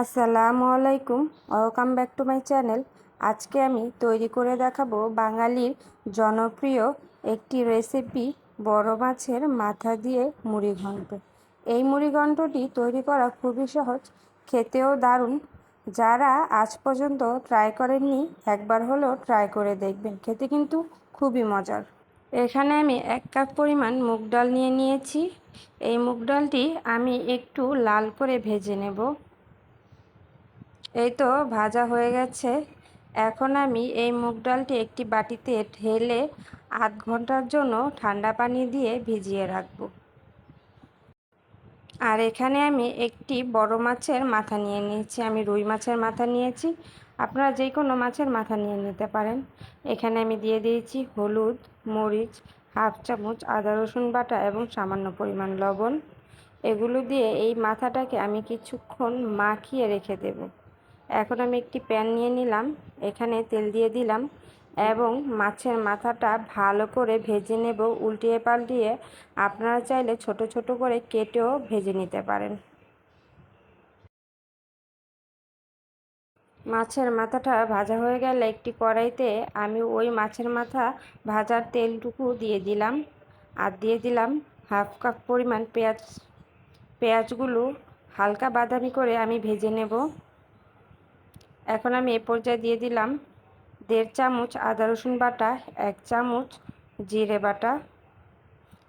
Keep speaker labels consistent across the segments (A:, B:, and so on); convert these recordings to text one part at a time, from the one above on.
A: আসসালামু আলাইকুম। Welcome back to my channel আজকে আমি তৈরি করে দেখাবো বাঙালির জনপ্রিয় একটি রেসিপি বড় মাছের মাথা দিয়ে মুড়ি ঘন্ট। এই মুড়ি ঘন্টটি তৈরি করা খুবই সহজ, খেতেও দারুণ। যারা আজ পর্যন্ত ট্রাই করেননি, একবার হলেও ট্রাই করে দেখবেন। খেতে কিন্তু খুবই মজার। এখানে আমি এক কাপ পরিমাণ মুগ ডাল নিয়ে নিয়েছি। এই মুগ ডালটি আমি একটু লাল করে ভেজে নেব। এই তো ভাজা হয়ে গেছে। এখন আমি এই মুগ ডালটি একটি বাটিতে ঢেলে আধ ঘণ্টার জন্য ঠান্ডা পানি দিয়ে ভিজিয়ে রাখব। আর এখানে আমি একটি বড় মাছের মাথা নিয়ে নিয়েছি। আমি রুই মাছের মাথা নিয়েছি। আপনারা যে কোনো মাছের মাথা নিয়ে নিতে পারেন। এখানে আমি দিয়ে দিয়েছি হলুদ, মরিচ, হাফ চামচ, আদা, রসুন বাটা এবং সামান্য পরিমাণ লবণ। এগুলো দিয়ে এই মাথাটাকে আমি কিছুক্ষণ মাখিয়ে রেখে দেবো। এখন আমি একটি প্যান নিয়ে নিলাম, এখানে তেল দিয়ে দিলাম এবং মাছের মাথাটা ভালো করে ভেজে নেব, উল্টিয়ে পাল্টিয়ে। আপনারা চাইলে ছোট ছোট করে কেটেও ভেজে নিতে পারেন। মাছের মাথাটা ভাজা হয়ে গেলে একটি কড়াইতে আমি ওই মাছের মাথা ভাজার তেলটুকু দিয়ে দিলাম আর দিয়ে দিলাম হাফ কাপ পরিমাণ পেঁয়াজ। পেঁয়াজগুলো হালকা বাদামি করে আমি ভেজে নেব। এখন আমি এ পর্যায়ে দিয়ে দিলাম দেড় চামচ আদা রসুন বাটা, এক চামচ জিরে বাটা।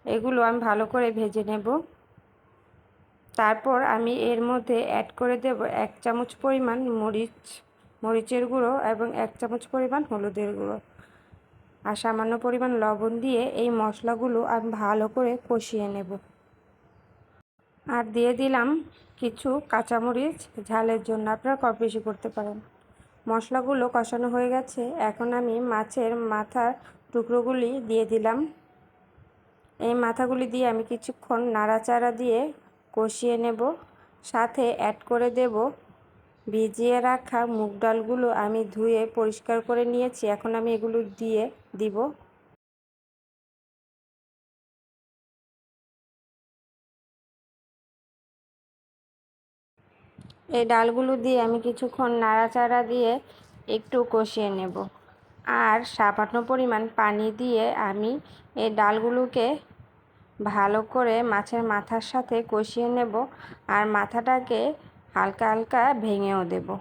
A: এগুলো আমি ভালো করে ভেজে নেব। তারপর আমি এর মধ্যে অ্যাড করে দেব এক চামচ পরিমাণ মরিচ, মরিচের গুঁড়ো এবং এক চামচ পরিমাণ হলুদের গুঁড়ো। আর সামান্য পরিমাণ লবণ দিয়ে এই মশলাগুলো আমি ভালো করে কষিয়ে নেব। আর দিয়ে দিলাম কিছু কাঁচামরিচ, ঝালের জন্য আপনারা কম বেশি করতে পারেন। মশলাগুলো কষানো হয়ে গেছে। এখন আমি মাছের মাথার টুকরোগুলি দিয়ে দিলাম। এই মাথাগুলি দিয়ে আমি কিছুক্ষণ নাড়াচাড়া দিয়ে কষিয়ে নেব। সাথে অ্যাড করে দেব ভিজিয়ে রাখা মুগ ডালগুলো আমি ধুয়ে পরিষ্কার করে নিয়েছি। এখন আমি এগুলো দিয়ে দিব। এই ডালগুলো দিয়ে আমি কিছুক্ষণ নাড়াচাড়া দিয়ে একটু কষিয়ে নেব। আর সামান্য পরিমাণ পানি দিয়ে আমি এই ডালগুলোকে ভালো করে মাছের মাথার সাথে কষিয়ে নেব আর মাথাটাকে হালকা হালকা ভেঙেও দেবো।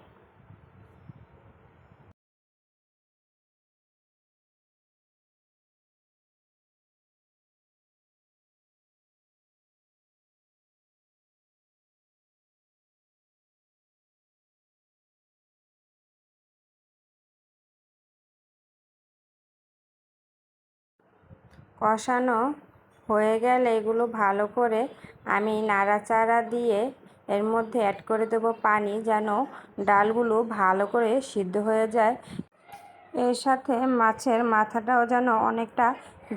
A: কষানো হয়ে গেলে এগুলো ভালো করে আমি নাড়াচাড়া দিয়ে এর মধ্যে অ্যাড করে দেবো পানি যেন ডালগুলো ভালো করে সিদ্ধ হয়ে যায়। এর সাথে মাছের মাথাটাও যেন অনেকটা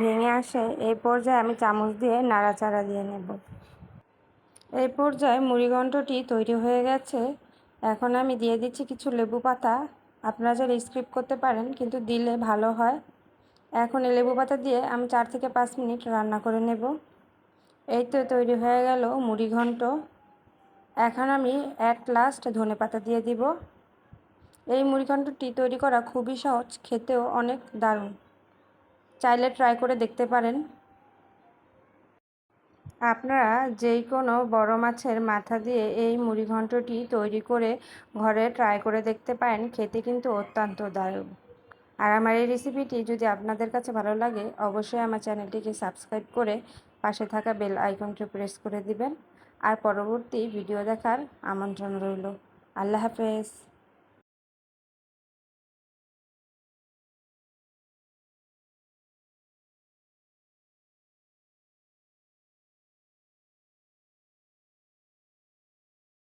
A: ভেঙে আসে। এই পর্যায়ে আমি চামচ দিয়ে নাড়াচাড়া দিয়ে নেব। এই পর্যায়ে মুড়িঘণ্টটি তৈরি হয়ে গেছে। এখন আমি দিয়ে দিচ্ছি কিছু লেবু পাতা। আপনারা যারা স্ক্রিপ করতে পারেন, কিন্তু দিলে ভালো হয়। এখন এই লেবু পাতা দিয়ে আমি চার থেকে পাঁচ মিনিট রান্না করে নেব। এই তো তৈরি হয়ে গেল মুড়ি ঘন্ট। এখন আমি অ্যাট লাস্ট ধনে পাতা দিয়ে দিব। এই মুড়ি ঘন্টটি তৈরি করা খুবই সহজ, খেতেও অনেক দারুণ। চাইলে ট্রাই করে দেখতে পারেন। আপনারা যেই কোনো বড় মাছের মাথা দিয়ে এই মুড়ি ঘন্টটি তৈরি করে ঘরে ট্রাই করে দেখতে পারেন, খেতে কিন্তু অত্যন্ত দারুণ। আর আমার এই রেসিপিটি যদি আপনাদের কাছে ভালো লাগে, অবশ্যই আমার চ্যানেলটিকে সাবস্ক্রাইব করে পাশে থাকা বেল আইকনটি প্রেস করে দিবেন। আর পরবর্তী ভিডিও দেখার আমন্ত্রণ রইল। আল্লাহ হাফেজ।